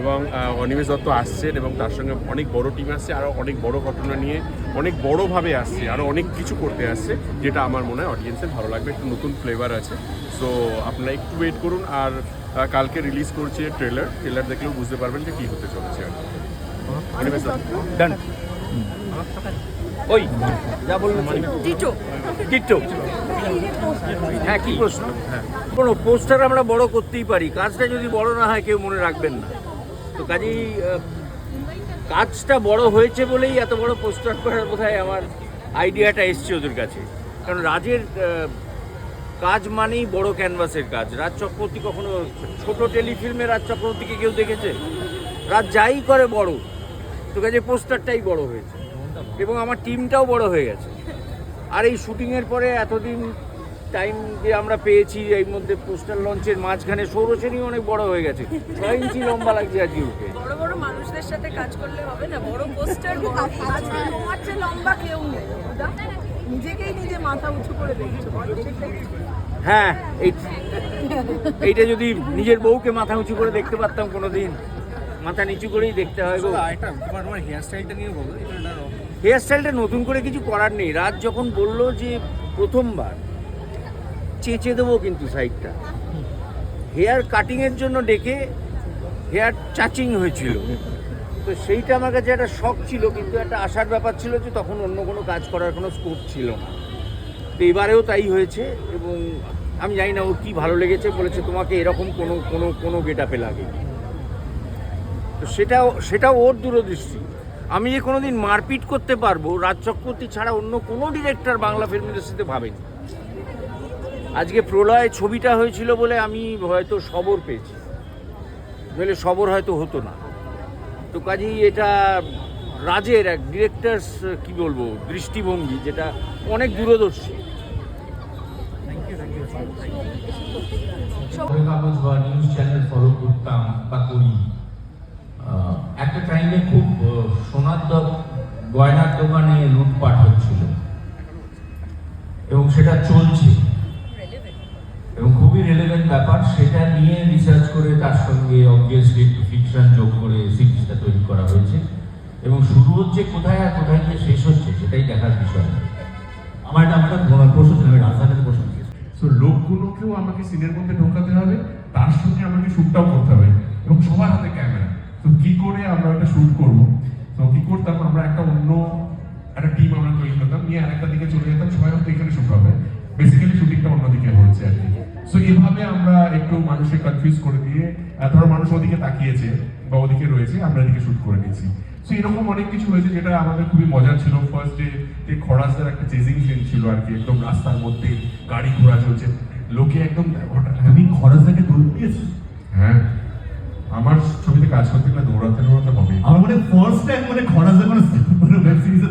এবং অনিমেষ দত্ত আসছেন এবং তার সঙ্গে অনেক বড় টিম আসছে আরও অনেক বড় ঘটনা নিয়ে অনেক বড়োভাবে আসছে আরও অনেক কিছু করতে আসছে যেটা আমার মনে হয় অডিয়েন্সের ভালো লাগবে একটু নতুন ফ্লেভার আছে। সো আপনারা একটু ওয়েট করুন আর কালকে রিলিজ করছে ট্রেলার ট্রেলার দেখলেও বুঝতে পারবেন যে কী হতে চলেছে আর কি। অনিমেষ দত্ত। ডান ওই। যা বললেন টিটো। টিট্টো হ্যাঁ কি প্রশ্ন? কোনো পোস্টার আমরা বড় করতেই পারি। কাজটা যদি বড় না হয় কেউ মনে রাখবেন না। তো কাজেই কাজটা বড় হয়েছে বলেই এত বড় পোস্টার করার বোধহয় আমার আইডিয়াটা এসছে ওদের কাছে। কারণ রাজের কাজ মানেই বড় ক্যানভাসের কাজ। রাজ চক্রবর্তী কখনো ছোট টেলিফিল্মে রাজ চক্রবর্তীকে কেউ দেখেছে? রাজ যাই করে বড় তো কাজে পোস্টারটাই বড় হয়েছে। এবং আমার টিমটাও বড় হয়ে গেছে। আর এই শুটিংয়ের পরে এতদিন টাইম যে আমরা পেয়েছি এই মধ্যে পোস্টার লঞ্চের মাঝখানে সৌরসেনী অনেক বড় হয়ে গেছে। ছয় ইঞ্চি লম্বা লাগছে আজকে ওকে বড় বড় মানুষদের সাথে কাজ করলে হবে না বড় পোস্টার তোমার চেয়ে লম্বা কেউ নেই। নিজেকেই নিজে মাথা উঁচু করে দেখছ। হ্যাঁ এই এইটা যদি নিজের বউকে মাথা উঁচু করে দেখতে পারতাম কোনো দিন মাথা নিচু করেই দেখতে হয় গো। এটা তোমার তোমার হেয়ার স্টাইলটা নিয়ে বলো এটা একটা হেয়ার স্টাইলটা নতুন করে কিছু করার নেই। রাত যখন বলল যে প্রথমবার চেঁচে দেবো কিন্তু সাইডটা। হেয়ার কাটিংয়ের জন্য ডেকে হেয়ার চাচিং হয়েছিল। তো সেইটা আমার কাছে একটা শখ ছিল, কিন্তু একটা আশার ব্যাপার ছিল যে তখন অন্য কোনো কাজ করার কোনো স্কোপ ছিল না। তো এবারেও তাই হয়েছে এবং আমি জানি না ওর কী ভালো লেগেছে, বলেছে তোমাকে এরকম কোনো কোনো কোনো গেট আপে লাগে তো সেটাও সেটাও ওর দূরদৃষ্টি। আমি যে কোনোদিন মারপিট করতে পারব, রাজ চক্রবর্তী ছাড়া অন্য কোনো ডিরেক্টর বাংলা ফিল্ম ইন্ডাস্ট্রিতে ভাবেনি। আজকে প্রলয় ছবিটা হয়েছিল বলে আমি হয়তো সবর পেয়েছি। নইলে সবর হয়তো হতো না। তো কাজেই এটা রাজের এক ডিরেক্টরস কি বলব, দৃষ্টিভঙ্গি যেটা অনেক দূরদর্শী। একটা টাইমে খুব গয়নার দোকানে লুটপাট হচ্ছিল। এবং সেটা চলছে। এবং খুবই রেলেভেন্ট ব্যাপার, সেটা নিয়ে রিসার্চ করে তার সঙ্গে অবভিয়াসলি একটু ফিকশন যোগ করে সিরিজটা তৈরি করা হয়েছে। এবং শুরু হচ্ছে কোথায় আর কোথায় গিয়ে শেষ হচ্ছে সেটাই দেখার বিষয়। আমার আমার একটা প্রশ্ন ছিল, আমি রাজধানীতে প্রশ্ন। সো লোকগুলোকেও আমাকে সিনের মধ্যে ঢোকাতে হবে, তার সঙ্গে আমাকে শ্যুটটাও করতে হবে, এবং সবার হাতে ক্যামেরা তো কি করে আমরা ওটা শ্যুট করব? তো কি করতাম আমরা একটা টিম আমরা তৈরি করতাম নিয়ে আরেকটা দিকে চলে যেতাম সবাই হয়তো এখানে শ্যুট হবে। বেসিক্যালি শুটিংটা অন্যদিকে হচ্ছে আর কি। সো এইভাবে আমরা একটু মানুষকে কনফিউজ করে দিয়ে ধরো মানুষ ওদিকে তাকিয়েছে বা ওদিকে রয়েছে আমরা এদিকে শ্যুট করে নিয়েছি। সো এরকম অনেক কিছু হয়েছে যেটা আমাদের খুবই ছিল। ফার্স্ট ডে যে খরাসের একটা চেজিং সিন ছিল আর কি একদম রাস্তার মধ্যে গাড়ি ঘোড়া চলছে। লোকে একদম হঠাৎ থেকে দৌড় দিয়েছ। হ্যাঁ। আমার ছবিতে কাজ করতে গেলে দৌড়াতে দৌড়াতে হবে। আমার মানে ফার্স্ট টাইম মানে মানে ওয়েব সিরিজে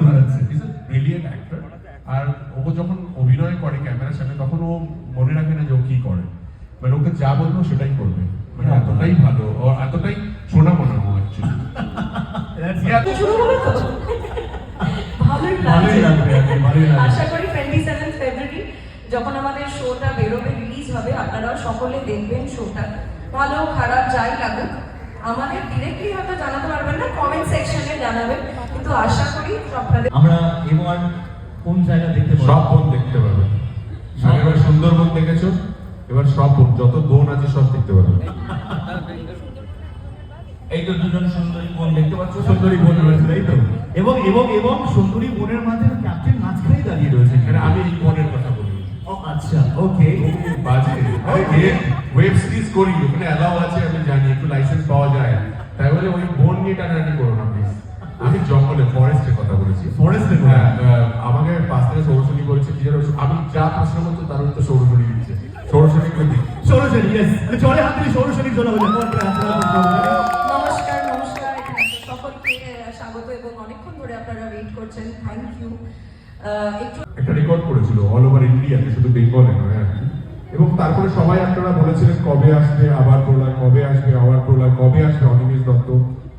ইজ এ ব্রিলিয়েন্ট অ্যাক্টর আর ও যখন অভিনয় করে ক্যামেরার সামনে তখন ও মনে রাখে না যে ও কি করে। মানে ওকে যা বলব সেটাই করবে। মানে এতটাই ভালো ও এতটাই সোনা মনে। আশা করি টোয়েন্টি সেভেন ফেব্রুয়ারি যখন আমাদের শোটা বেরোবে রিলিজ হবে আপনারাও সকলে দেখবেন শোটা ভালো খারাপ যাই লাগুক আমাদের ডিরেক্টলি হয়তো জানাতে পারবেন না কমেন্ট সেকশনে জানাবেন। কিন্তু আশা করি আপনাদের আমরা এবার কোন জায়গা দেখতে পাবো সব বোন দেখতে পাবে এবার সুন্দরবন দেখেছ? এবার সব বোন যত বোন আছে সব দেখতে পাবে এই তো দুজন সুন্দরী বোন দেখতে পাচ্ছ। সুন্দরী বোন রয়েছে তাই তো? এবং এবং এবং সুন্দরী বোনের মাঝে ক্যাপ্টেন মাঝখানেই দাঁড়িয়ে রয়েছে। এখানে আমি এই বোনের কথা বলি। ও আচ্ছা ওকে। বাজে। ওয়েব সিরিজ করি। ওখানে অ্যালাউ আছে আমি জানি একটু লাইসেন্স পাওয়া যায়। তাই বলে ওই বোন নিয়ে টানাটানি করো না। আমি জঙ্গলে ফরেস্টের কথা বলেছি। ফরেস্টে হ্যাঁ, আমাকে পাশ থেকে সৌরশনী করেছে কি জানো আমি যা প্রশ্ন করছ তার উত্তর সৌরশনী দিচ্ছে। সৌরশনী করে দিই সৌরশনী ইয়েস চলে হাত দিয়ে হলে নমস্কার নমস্কার। সকলকে স্বাগত এবং অনেকক্ষণ ধরে আপনারা ওয়েট করছেন। থ্যাংক ইউ একটু একটা রেকর্ড করেছিল অল ওভার ইন্ডিয়াতে শুধু বেঙ্গলে নয় আর কি। এবং তারপরে সবাই আপনারা বলেছিলেন, কবে আসবে? আবার প্রলয় কবে আসবে? আবার প্রলয় কবে আসবে? অনিমেষ দত্ত।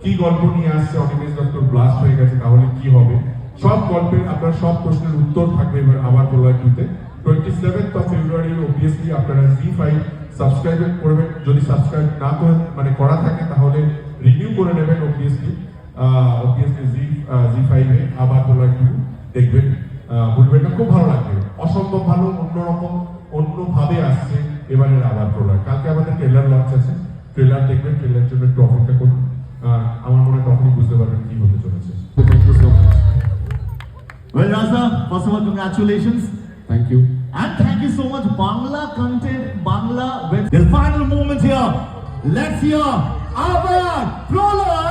কি গল্প নিয়ে আসছে অনিমেষ দত্তর? ব্লাস্ট হয়ে গেছে, তাহলে কি হবে? সব গল্পের, আপনার সব প্রশ্নের উত্তর থাকবে এবার আবার প্রলয় টুতে twenty seventh of February obviously আপনারা জি ফাইভ সাবস্ক্রাইব করবেন। যদি সাবস্ক্রাইব না করে মানে করা থাকে, তাহলে রিনিউ করে নেবেন অবভিয়াসলি অবভিয়াসলি জি জি ফাইভে আবার তোলা টু দেখবেন। ভুলবেন না খুব ভালো লাগবে অসম্ভব ভালো অন্যরকম অন্যভাবে আসছে এবারের আবার প্রোডাক্ট কালকে আমাদের ট্রেলার লঞ্চ আছে ট্রেলার দেখবেন ট্রেলার জন্য একটু অপেক্ষা করুন আমার মনে হয় তখনই বুঝতে পারবেন কি হতে চলেছে thank you so much Well, Raza, first of all, congratulations. Thank you And thank you so much, Bangla content, Bangla web. The final moment here. Let's hear our Prolog.